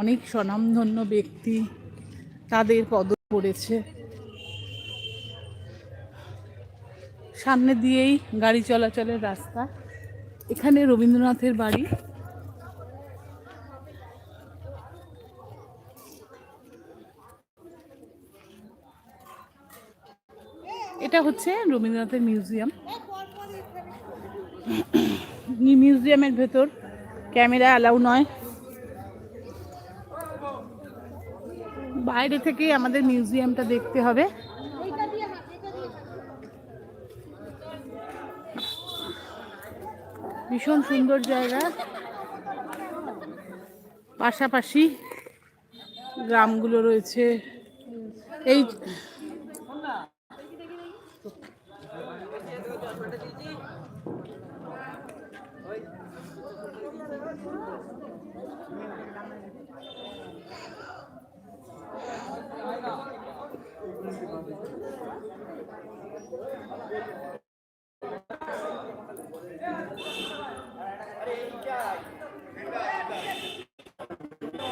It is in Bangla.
অনেক স্বনামধন্য ব্যক্তি তাদের পদ পড়েছে। সামনে দিয়েই গাড়ি চলাচলের রাস্তা। এখানে রবীন্দ্রনাথের বাড়ি। এটা হচ্ছে রবীন্দ্রনাথের মিউজিয়াম। মিউজিয়ামের ভেতর ক্যামেরা অ্যালাউ নয়। বাইরে থেকে আমাদের মিউজিয়ামটা দেখতে হবে। ভীষণ সুন্দর জায়গা। পাশাপাশি গ্রামগুলো রয়েছে। এই Thank you.